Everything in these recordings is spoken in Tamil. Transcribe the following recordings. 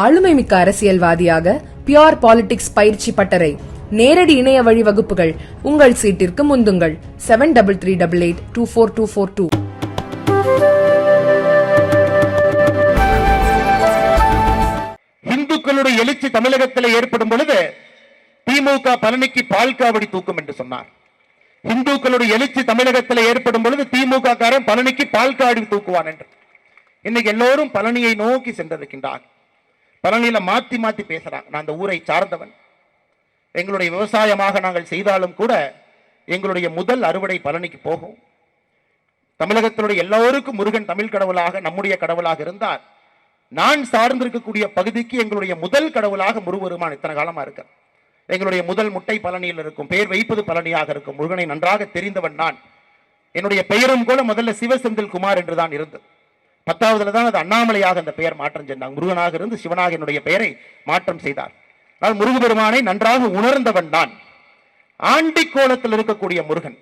ஆளுமை மிக்க அரசியல்வாதியாக பியோர் பாலிடிக்ஸ் பயிற்சி பட்டறை நேரடி இணைய வழி வகுப்புகள் உங்கள் சீட்டிற்கு முந்துங்கள். Seven double three double eight two four two four two இந்துக்களுடைய எழுச்சி தமிழகத்தில் ஏற்படும் பொழுது திமுக பழனிக்கு பால் காவடி தூக்கும் என்று சொன்னார். இந்துக்களுடைய எழுச்சி தமிழகத்தில் ஏற்படும் பொழுது திமுக காரன் பழனிக்கு பால் காவடி தூக்குவான் என்று. இன்னைக்கு எல்லோரும் பழனியை நோக்கி சென்றிருக்கின்றார் பழனியில் மாற்றி மாற்றி பேசுகிறாங்க நான் அந்த ஊரை சார்ந்தவன். எங்களுடைய விவசாயமாக நாங்கள் செய்தாலும் கூட எங்களுடைய முதல் அறுவடை பழனிக்கு போகும். தமிழகத்தினுடைய எல்லோருக்கும் முருகன் தமிழ் கடவுளாக நம்முடைய கடவுளாக இருந்தார். நான் சார்ந்திருக்கக்கூடிய பகுதிக்கு எங்களுடைய முதல் கடவுளாக முருகருமான் இத்தனை காலமாக இருக்க எங்களுடைய முதல் முட்டை பழனியில் இருக்கும் பெயர் வைப்பது பழனியாக இருக்கும். முருகனை நன்றாக தெரிந்தவன் நான். என்னுடைய பெயரும் கூட முதல்ல சிவசெந்தில் குமார் என்று தான் இருந்தது. பத்தாவதுல தான் அது அண்ணாமலையாக அந்த பெயர் மாற்றம் சென்றாங்க முருகனாக இருந்து சிவனாக என்னுடைய பெயரை மாற்றம் செய்தார். ஆனால் முருகபெருமானை நன்றாக உணர்ந்தவன் நான். ஆண்டிக்கோலத்தில் இருக்கக்கூடிய முருகன்.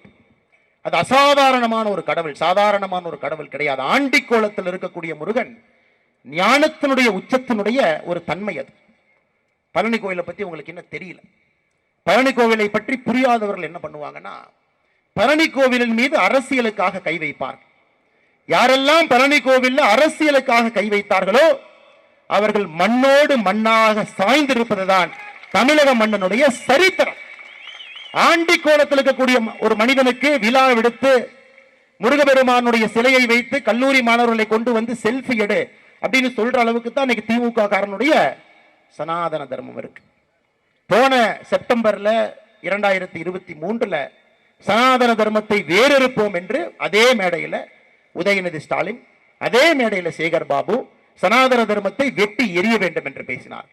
அது அசாதாரணமான ஒரு கடவுள் சாதாரணமான ஒரு கடவுள் கிடையாது. ஆண்டிக்கோலத்தில் இருக்கக்கூடிய முருகன் ஞானத்தினுடைய உச்சத்தினுடைய ஒரு தன்மை அது. பழனி கோயிலை பத்தி உங்களுக்கு என்ன தெரியல. பழனி கோவிலை பற்றி புரியாதவர்கள் என்ன பண்ணுவாங்கன்னா பழனி கோவிலின் மீது அரசியலுக்காக கை வைப்பார் யாரெல்லாம் பழனி கோவில்ல அரசியலுக்காக கை வைத்தார்களோ அவர்கள் மண்ணோடு மண்ணாக சாய்ந்திருப்பதுதான் தமிழக மன்னனுடைய சரித்திரம். ஆண்டி கோலத்தில் இருக்கக்கூடிய ஒரு மனிதனுக்கு விழா விடுத்து முருகபெருமானுடைய சிலையை வைத்து கல்லூரி மாணவர்களை கொண்டு வந்து செல்ஃபி எடு அப்படின்னு சொல்ற அளவுக்கு தான் இன்னைக்கு திமுக காரனுடைய சனாதன தர்மம் இருக்கு. போன செப்டம்பர்ல இரண்டாயிரத்தி இருபத்தி மூன்றுல சனாதன தர்மத்தை வேறறுப்போம் என்று அதே மேடையில உதயநிதி ஸ்டாலின் அதே மேடையில் சேகர் பாபு சனாதன தர்மத்தை வெட்டி எரிய வேண்டும் என்று பேசினார்.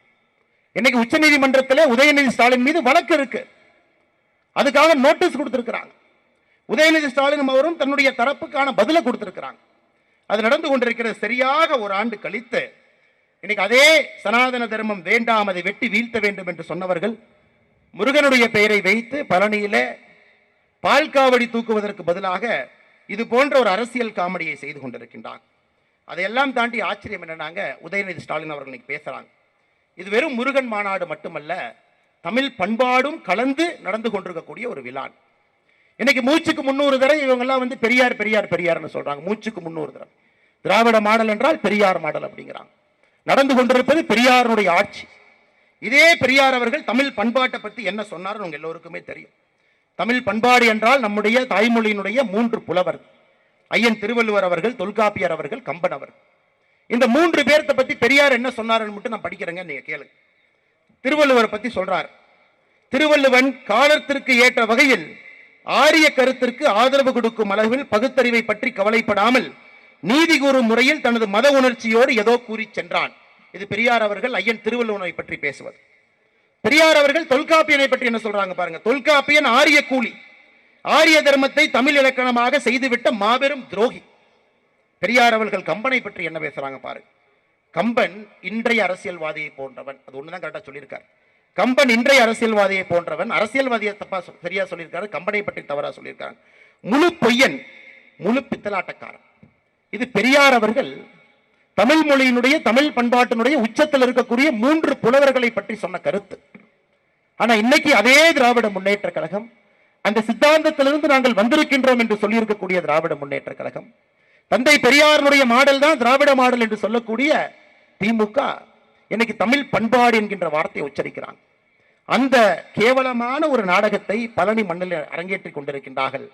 இன்னைக்கு உச்சநீதிமன்றத்தில் உதயநிதி ஸ்டாலின் மீது வழக்கு இருக்கு. அதுக்காக நோட்டீஸ் கொடுத்திருக்கிறாங்க. உதயநிதி ஸ்டாலின் அவரும் தன்னுடைய தரப்புக்கான பதிலை கொடுத்திருக்கிறாங்க. அது நடந்து கொண்டிருக்கிறது சரியாக ஒரு ஆண்டு கழித்து இன்னைக்கு அதே சனாதன தர்மம் வேண்டாம் அதை வெட்டி வீழ்த்த வேண்டும் என்று சொன்னவர்கள் முருகனுடைய பெயரை வைத்து பழனியில பால்காவடி தூக்குவதற்கு பதிலாக இது போன்ற ஒரு அரசியல் காமெடியை செய்து கொண்டிருக்கின்றார் அதையெல்லாம் தாண்டி ஆச்சரியம் என்னன்னாங்க உதயநிதி ஸ்டாலின் அவர்கள் இன்னைக்கு இது வெறும் முருகன் மாநாடு மட்டுமல்ல தமிழ் பண்பாடும் கலந்து நடந்து கொண்டிருக்கக்கூடிய ஒரு விழா இன்னைக்கு மூச்சுக்கு முன்னூறு தடவை இவங்கெல்லாம் வந்து பெரியார் பெரியார் பெரியார்னு சொல்றாங்க. மூச்சுக்கு முன்னூறு தடவை. திராவிட மாடல் என்றால் பெரியார் மாடல் அப்படிங்கிறாங்க. நடந்து கொண்டிருப்பது பெரியாருடைய ஆட்சி. இதே பெரியார் அவர்கள் தமிழ் பண்பாட்டை பற்றி என்ன சொன்னார்னு உங்க எல்லோருக்குமே தெரியும். தமிழ் பண்பாடு என்றால் நம்முடைய தாய்மொழியினுடைய மூன்று புலவர். ஐயன் திருவள்ளுவர் அவர்கள் தொல்காப்பியர் அவர்கள் கம்பன் அவர். இந்த மூன்று பேர்த்த பத்தி பெரியார் என்ன சொன்னார்னு மட்டும் நான் படிக்கிறேங்க நீங்க கேளு. திருவள்ளுவர் பத்தி சொல்றார். திருவள்ளுவன் காலத்திற்கு ஏற்ற வகையில் ஆரிய கருத்திற்கு ஆதரவு கொடுக்கும் அளவில் பகுத்தறிவை பற்றி கவலைப்படாமல் நீதி கூறும் முறையில் தனது மத உணர்ச்சியோடு ஏதோ கூறி சென்றான். இது பெரியார் அவர்கள் ஐயன் திருவள்ளுவனை பற்றி பேசுவது. பெரியார் அவர்கள் தொல்காப்பியனை பற்றி என்ன சொல்றாங்க பாருங்க. தொல்காப்பியன் ஆரிய கூலி. ஆரிய தர்மத்தை தமிழ் இலக்கணமாக செய்துவிட்ட மாபெரும் துரோகி. பெரியார் அவர்கள் கம்பனை பற்றி என்ன பேசுறாங்க பாருங்க கம்பன் இன்றைய அரசியல்வாதியை போன்றவன். அது ஒண்ணுதான் கரெக்டா சொல்லியிருக்காரு. கம்பன் இன்றைய அரசியல்வாதியை போன்றவன். அரசியல்வாதியை தப்பா சரியா சொல்லியிருக்காரு. கம்பனை பற்றி தவறா சொல்லியிருக்காங்க. முழு பொய்யன் முழு பித்தலாட்டக்காரன். இது பெரியார் அவர்கள் தமிழ் மொழியினுடைய தமிழ் பண்பாட்டினுடைய உச்சத்தில் இருக்கக்கூடிய மூன்று புலவர்களை பற்றி சொன்ன கருத்து. ஆனா இன்னைக்கு அதே திராவிட முன்னேற்ற கழகம் அந்த சித்தாந்தத்திலிருந்து நாங்கள் வந்திருக்கின்றோம் என்று சொல்லியிருக்கக்கூடிய திராவிட முன்னேற்ற கழகம் தந்தை பெரியாருடைய மாடல் தான் திராவிட மாடல் என்று சொல்லக்கூடிய திமுக இன்னைக்கு தமிழ் பண்பாடு என்கின்ற வார்த்தையை உச்சரிக்கிறாங்க. அந்த கேவலமான ஒரு நாடகத்தை பழனி மண்ணில் அரங்கேற்றிக் கொண்டிருக்கின்றார்கள்.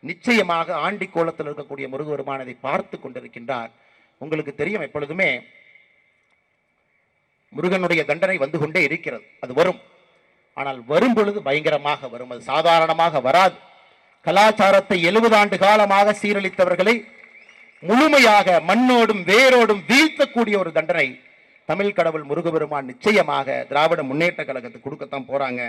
நிச்சயமாக ஆண்டி கோலத்தில் இருக்கக்கூடிய முருகபெருமான் அதை பார்த்து கொண்டிருக்கின்றார். உங்களுக்கு தெரியும் எப்பொழுதுமே முருகனுடைய தண்டனை வந்து கொண்டே இருக்கிறது. அது வரும். ஆனால் வரும் பொழுது பயங்கரமாக வரும். அது சாதாரணமாக வராது. கலாச்சாரத்தை எழுபது ஆண்டு காலமாக சீரழித்தவர்களை முழுமையாக மண்ணோடும் வேரோடும் வீழ்த்தக்கூடிய ஒரு தண்டனை தமிழ் கடவுள் முருகபெருமான் நிச்சயமாக திராவிட முன்னேற்ற கழகத்துக்கு கொடுக்கத்தான் போறாங்க.